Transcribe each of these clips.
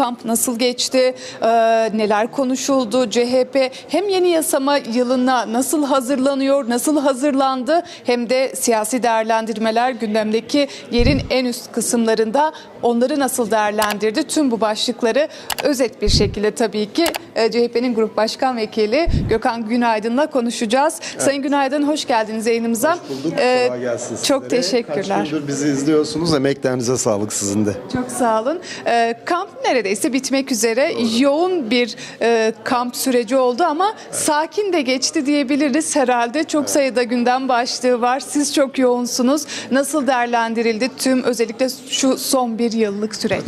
kamp nasıl geçti? Ee, neler konuşuldu? CHP hem yeni yasama yılına nasıl hazırlanıyor, nasıl hazırlandı? Hem de siyasi değerlendirmeler gündemdeki yerin en üst kısımlarında onları nasıl değerlendirdi? Tüm bu başlıkları özet bir şekilde tabii ki e, CHP'nin Grup Başkan Vekili Gökhan Günaydın'la konuşacağız. Sayın Günaydın hoş geldiniz yayınımıza. bulduk. Ee, Kolay gelsin çok sizlere. teşekkürler. Kaç gündür bizi izliyorsunuz. Emeklerinize sağlık sizin de. Çok sağ olun. Ee, kamp neredeyse bitmek üzere. Yoğun bir e, kamp süreci oldu ama sakin de geçti diyebiliriz herhalde. Çok sayıda gündem başlığı var. Siz çok yoğunsunuz. Nasıl değerlendirildi tüm özellikle şu son bir yıllık süreç?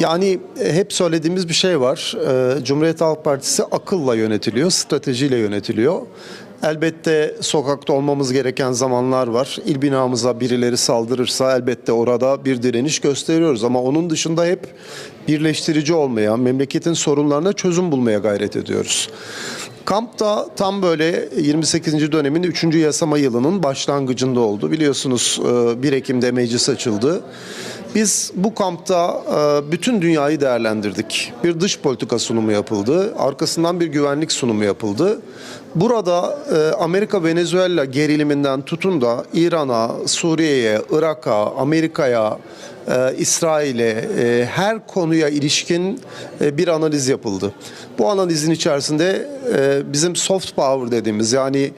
Yani e, hep söylediğimiz bir şey var. E, Cumhuriyet Halk Partisi akılla yönetiliyor, stratejiyle yönetiliyor. Elbette sokakta olmamız gereken zamanlar var. İl binamıza birileri saldırırsa elbette orada bir direniş gösteriyoruz. Ama onun dışında hep birleştirici olmaya, memleketin sorunlarına çözüm bulmaya gayret ediyoruz. Kamp da tam böyle 28. dönemin 3. yasama yılının başlangıcında oldu. Biliyorsunuz e, 1 Ekim'de meclis açıldı. Biz bu kampta e, bütün dünyayı değerlendirdik. Bir dış politika sunumu yapıldı. Arkasından bir güvenlik sunumu yapıldı. Burada e, Amerika Venezuela geriliminden tutun da İran'a, Suriye'ye, Irak'a, Amerika'ya, e, İsrail'e e, her konuya ilişkin e, bir analiz yapıldı. Bu analizin içerisinde e, bizim soft power dediğimiz yani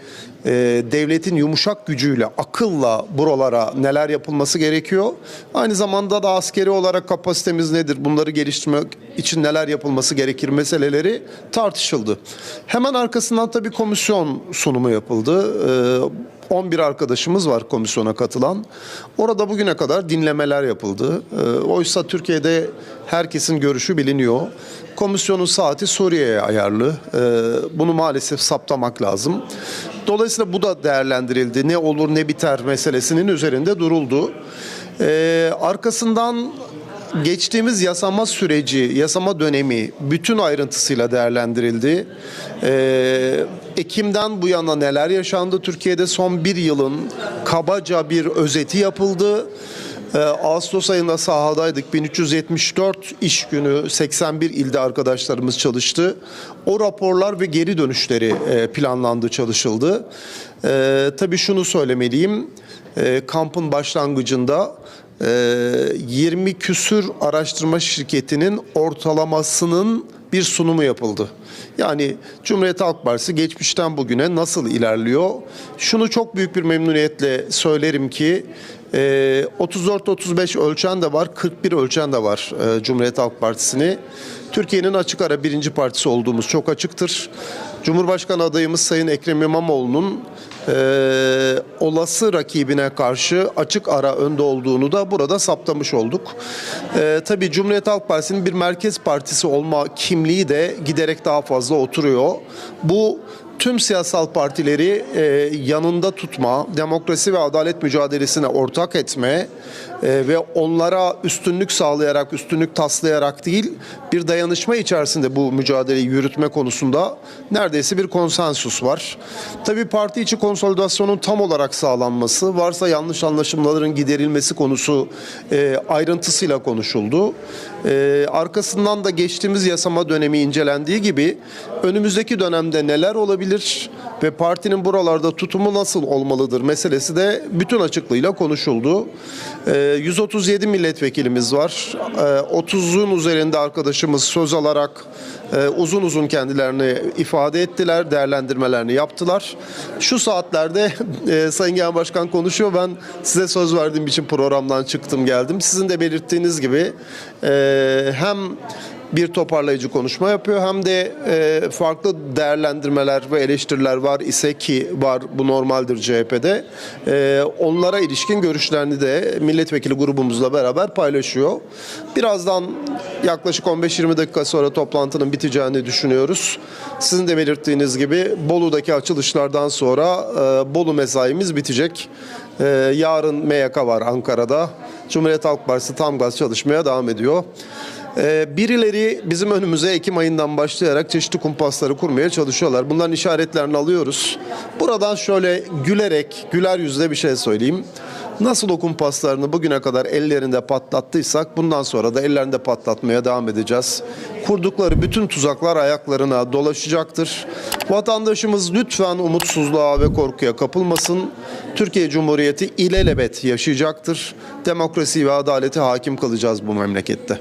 e, devletin yumuşak gücüyle, akılla buralara neler yapılması gerekiyor. Aynı zamanda da askeri olarak kapasitemiz nedir? Bunları geliştirmek için neler yapılması gerekir meseleleri tartışıldı. Hemen arkasından tabii komisyon sunumu yapıldı. E, 11 arkadaşımız var komisyona katılan. Orada bugüne kadar dinlemeler yapıldı. Ee, Oysa Türkiye'de herkesin görüşü biliniyor. Komisyonun saati Suriye'ye ayarlı. Ee, Bunu maalesef saptamak lazım. Dolayısıyla bu da değerlendirildi. Ne olur ne biter meselesinin üzerinde duruldu. Ee, Arkasından geçtiğimiz yasama süreci, yasama dönemi bütün ayrıntısıyla değerlendirildi. Ee, Ekim'den bu yana neler yaşandı Türkiye'de son bir yılın kabaca bir özeti yapıldı. Ee, Ağustos ayında sahadaydık. 1374 iş günü 81 ilde arkadaşlarımız çalıştı. O raporlar ve geri dönüşleri e, planlandı, çalışıldı. Ee, tabii şunu söylemeliyim. Ee, kampın başlangıcında e, 20 küsür araştırma şirketinin ortalamasının bir sunumu yapıldı. Yani Cumhuriyet Halk Partisi geçmişten bugüne nasıl ilerliyor? Şunu çok büyük bir memnuniyetle söylerim ki e, 34-35 ölçen de var, 41 ölçen de var e, Cumhuriyet Halk Partisi'ni. Türkiye'nin açık ara birinci partisi olduğumuz çok açıktır. Cumhurbaşkanı adayımız Sayın Ekrem İmamoğlu'nun e, olası rakibine karşı açık ara önde olduğunu da burada saptamış olduk. E, tabii Cumhuriyet Halk Partisi'nin bir merkez partisi olma kimliği de giderek daha fazla oturuyor. Bu tüm siyasal partileri e, yanında tutma, demokrasi ve adalet mücadelesine ortak etme e, ve onlara üstünlük sağlayarak, üstünlük taslayarak değil, bir dayanışma içerisinde bu mücadeleyi yürütme konusunda neredeyse bir konsensus var. Tabii parti içi konsolidasyonun tam olarak sağlanması, varsa yanlış anlaşılmaların giderilmesi konusu e, ayrıntısıyla konuşuldu. E, arkasından da geçtiğimiz yasama dönemi incelendiği gibi önümüzdeki dönemde neler olabilir ve partinin buralarda tutumu nasıl olmalıdır meselesi de bütün açıklığıyla konuşuldu. E, 137 milletvekilimiz var. E, 30'un üzerinde arkadaşımız söz alarak e, uzun uzun kendilerini ifade ettiler, değerlendirmelerini yaptılar. Şu saatlerde e, Sayın Genel Başkan konuşuyor. Ben size söz verdiğim için programdan çıktım geldim. Sizin de belirttiğiniz gibi e, hem bir toparlayıcı konuşma yapıyor hem de e, farklı değerlendirmeler ve eleştiriler var ise ki var bu normaldir CHP'de. E, onlara ilişkin görüşlerini de milletvekili grubumuzla beraber paylaşıyor. Birazdan yaklaşık 15-20 dakika sonra toplantının biteceğini düşünüyoruz. Sizin de belirttiğiniz gibi Bolu'daki açılışlardan sonra e, Bolu mesaimiz bitecek. E, yarın MYK var Ankara'da. Cumhuriyet Halk Partisi tam gaz çalışmaya devam ediyor. Ee, birileri bizim önümüze Ekim ayından başlayarak çeşitli kumpasları kurmaya çalışıyorlar. Bunların işaretlerini alıyoruz. Buradan şöyle gülerek, güler yüzle bir şey söyleyeyim. Nasıl o kumpaslarını bugüne kadar ellerinde patlattıysak bundan sonra da ellerinde patlatmaya devam edeceğiz. Kurdukları bütün tuzaklar ayaklarına dolaşacaktır. Vatandaşımız lütfen umutsuzluğa ve korkuya kapılmasın. Türkiye Cumhuriyeti ilelebet yaşayacaktır. Demokrasi ve adaleti hakim kılacağız bu memlekette.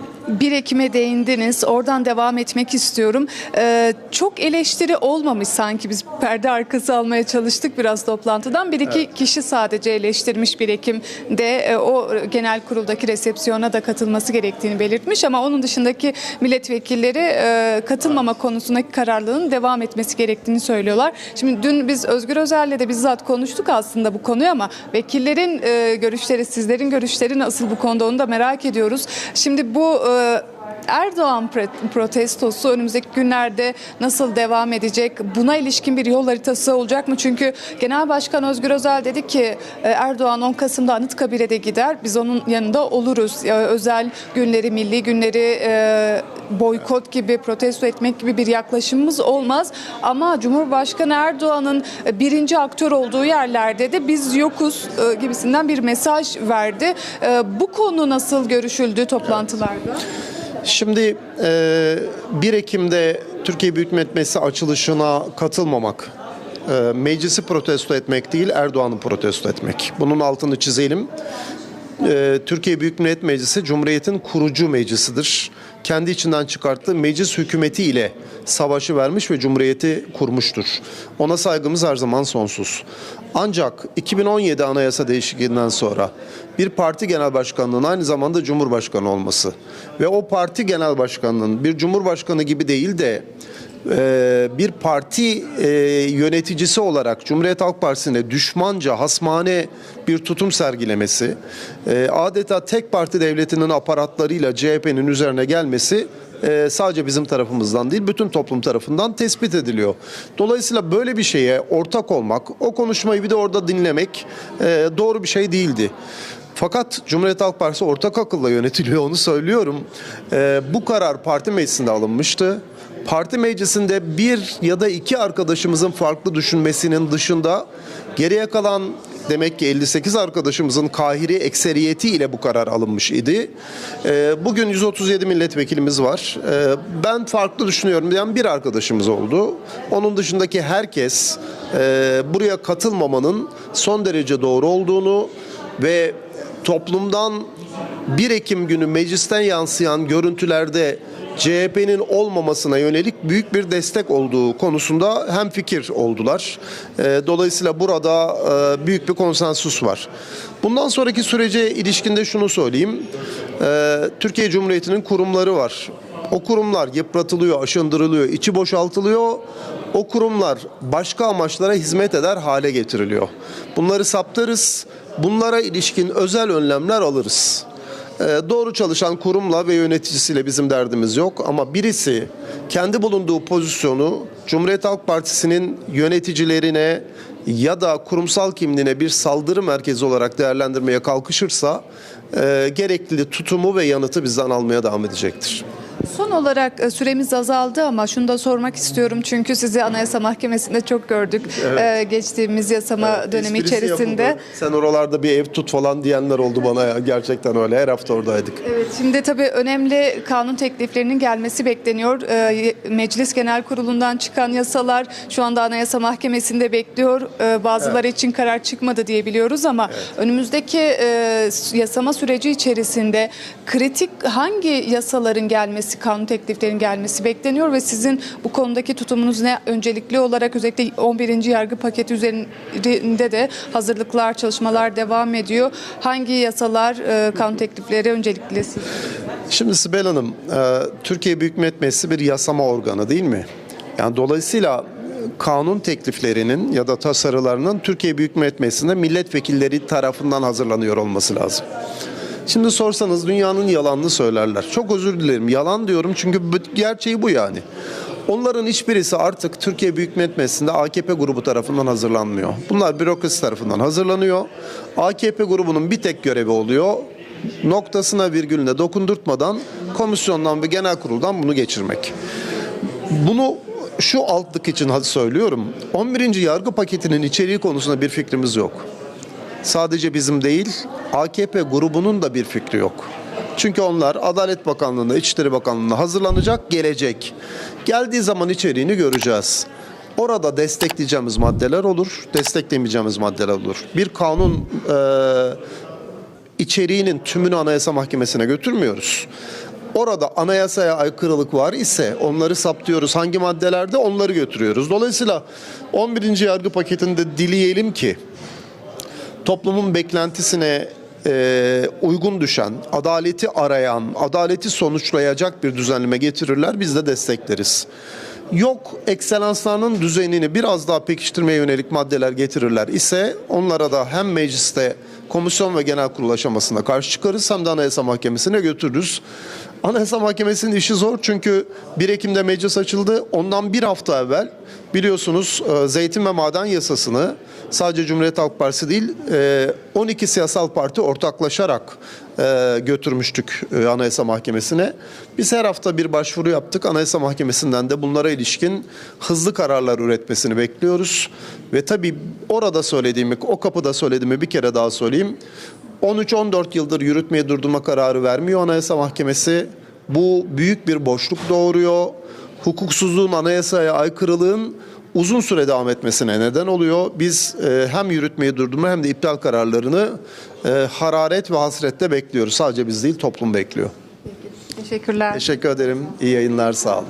1 Ekim'e değindiniz. Oradan devam etmek istiyorum. Ee, çok eleştiri olmamış sanki biz perde arkası almaya çalıştık biraz toplantıdan. Bir iki kişi sadece eleştirmiş 1 Ekim'de e, o genel kuruldaki resepsiyona da katılması gerektiğini belirtmiş ama onun dışındaki milletvekilleri e, katılmama konusundaki kararlılığın devam etmesi gerektiğini söylüyorlar. Şimdi dün biz Özgür Özel'le de bizzat konuştuk aslında bu konuyu ama vekillerin e, görüşleri, sizlerin görüşleri nasıl bu konuda onu da merak ediyoruz. Şimdi bu uh, Erdoğan protestosu önümüzdeki günlerde nasıl devam edecek? Buna ilişkin bir yol haritası olacak mı? Çünkü Genel Başkan Özgür Özel dedi ki e, Erdoğan 10 Kasım'da Anıtkabir'e gider. Biz onun yanında oluruz. Özel günleri, milli günleri e, boykot gibi, protesto etmek gibi bir yaklaşımımız olmaz. Ama Cumhurbaşkanı Erdoğan'ın e, birinci aktör olduğu yerlerde de biz yokuz gibisinden bir mesaj verdi. Bu konu nasıl görüşüldü toplantılarda? Şimdi e, 1 Ekim'de Türkiye Büyük Millet Meclisi açılışına katılmamak, e, meclisi protesto etmek değil Erdoğan'ı protesto etmek. Bunun altını çizelim. E, Türkiye Büyük Millet Meclisi Cumhuriyet'in kurucu meclisidir. Kendi içinden çıkarttığı meclis hükümeti ile savaşı vermiş ve Cumhuriyeti kurmuştur. Ona saygımız her zaman sonsuz. Ancak 2017 anayasa değişikliğinden sonra bir parti genel başkanlığının aynı zamanda cumhurbaşkanı olması ve o parti genel başkanının bir cumhurbaşkanı gibi değil de e, bir parti e, yöneticisi olarak Cumhuriyet Halk Partisi'ne düşmanca, hasmane bir tutum sergilemesi, e, adeta tek parti devletinin aparatlarıyla CHP'nin üzerine gelmesi e, sadece bizim tarafımızdan değil bütün toplum tarafından tespit ediliyor. Dolayısıyla böyle bir şeye ortak olmak, o konuşmayı bir de orada dinlemek e, doğru bir şey değildi. Fakat Cumhuriyet Halk Partisi ortak akılla yönetiliyor onu söylüyorum. E, bu karar parti meclisinde alınmıştı. Parti meclisinde bir ya da iki arkadaşımızın farklı düşünmesinin dışında geriye kalan demek ki 58 arkadaşımızın kahiri ekseriyeti ile bu karar alınmış idi. Ee, bugün 137 milletvekilimiz var. Ee, ben farklı düşünüyorum diyen bir arkadaşımız oldu. Onun dışındaki herkes e, buraya katılmamanın son derece doğru olduğunu ve toplumdan 1 Ekim günü meclisten yansıyan görüntülerde CHP'nin olmamasına yönelik büyük bir destek olduğu konusunda hem fikir oldular. Ee, Dolayısıyla burada e, büyük bir konsensus var. Bundan sonraki sürece ilişkinde şunu söyleyeyim. Ee, Türkiye Cumhuriyeti'nin kurumları var. O kurumlar yıpratılıyor, aşındırılıyor, içi boşaltılıyor. O kurumlar başka amaçlara hizmet eder hale getiriliyor. Bunları saptarız. Bunlara ilişkin özel önlemler alırız. Ee, Doğru çalışan kurumla ve yöneticisiyle bizim derdimiz yok ama birisi kendi bulunduğu pozisyonu Cumhuriyet Halk Partisi'nin yöneticilerine ya da kurumsal kimliğine bir saldırı merkezi olarak değerlendirmeye kalkışırsa e, gerekli tutumu ve yanıtı bizden almaya devam edecektir. Son olarak e, süremiz azaldı ama şunu da sormak istiyorum çünkü sizi Anayasa Mahkemesi'nde çok gördük e, geçtiğimiz yasama dönemi Esprisi içerisinde. yapıldı. Sen oralarda bir ev tut falan diyenler oldu bana. Gerçekten öyle. Her hafta oradaydık. Evet, şimdi tabii önemli kanun tekliflerinin gelmesi bekleniyor. Ee, Meclis Genel Kurulu'ndan çıkan yasalar şu anda Anayasa Mahkemesi'nde bekliyor. Bazıları için karar çıkmadı diye biliyoruz ama önümüzdeki e, yasama süreci içerisinde kritik hangi yasaların gelmesi, kanun tekliflerinin gelmesi bekleniyor ve sizin bu konudaki tutumunuz ne? Öncelikli olarak özellikle 11. yargı paketi üzerinde de hazırlıklar, çalışmalar devam ediyor. Hangi yasalar, e, kanun teklifleri öncelikli? Şimdi Sibel Hanım, e, Türkiye Büyük Millet Meclisi bir yasama organı değil mi? Yani dolayısıyla kanun tekliflerinin ya da tasarılarının Türkiye Büyük Millet Meclisi'nde milletvekilleri tarafından hazırlanıyor olması lazım. Şimdi sorsanız dünyanın yalanını söylerler. Çok özür dilerim. Yalan diyorum çünkü gerçeği bu yani. Onların hiçbirisi artık Türkiye Büyük Millet Meclisi'nde AKP grubu tarafından hazırlanmıyor. Bunlar bürokrasi tarafından hazırlanıyor. AKP grubunun bir tek görevi oluyor. Noktasına virgülüne dokundurtmadan komisyondan ve genel kuruldan bunu geçirmek. Bunu şu altlık için söylüyorum. 11. yargı paketinin içeriği konusunda bir fikrimiz yok. Sadece bizim değil AKP grubunun da bir fikri yok. Çünkü onlar Adalet Bakanlığı'nda, İçişleri Bakanlığı'nda hazırlanacak, gelecek. Geldiği zaman içeriğini göreceğiz. Orada destekleyeceğimiz maddeler olur, desteklemeyeceğimiz maddeler olur. Bir kanun eee içeriğinin tümünü Anayasa Mahkemesi'ne götürmüyoruz. Orada anayasaya aykırılık var ise onları saptıyoruz. Hangi maddelerde onları götürüyoruz. Dolayısıyla 11. yargı paketinde dileyelim ki toplumun beklentisine e, uygun düşen, adaleti arayan, adaleti sonuçlayacak bir düzenleme getirirler. Biz de destekleriz. Yok ekselanslarının düzenini biraz daha pekiştirmeye yönelik maddeler getirirler ise onlara da hem mecliste komisyon ve genel kurul aşamasında karşı çıkarız hem de Anayasa Mahkemesi'ne götürürüz. Anayasa Mahkemesi'nin işi zor çünkü 1 Ekim'de meclis açıldı. Ondan bir hafta evvel biliyorsunuz e, zeytin ve maden yasasını sadece Cumhuriyet Halk Partisi değil e, 12 siyasal parti ortaklaşarak e, götürmüştük e, Anayasa Mahkemesi'ne. Biz her hafta bir başvuru yaptık. Anayasa Mahkemesi'nden de bunlara ilişkin hızlı kararlar üretmesini bekliyoruz. Ve tabii orada söylediğimi, o kapıda söylediğimi bir kere daha söyleyeyim. 13-14 yıldır yürütmeye durdurma kararı vermiyor Anayasa Mahkemesi. Bu büyük bir boşluk doğuruyor. Hukuksuzluğun, anayasaya aykırılığın uzun süre devam etmesine neden oluyor. Biz e, hem yürütmeyi durdurma hem de iptal kararlarını e, hararet ve hasretle bekliyoruz. Sadece biz değil toplum bekliyor. Teşekkürler. Teşekkür ederim. İyi yayınlar. Sağ olun.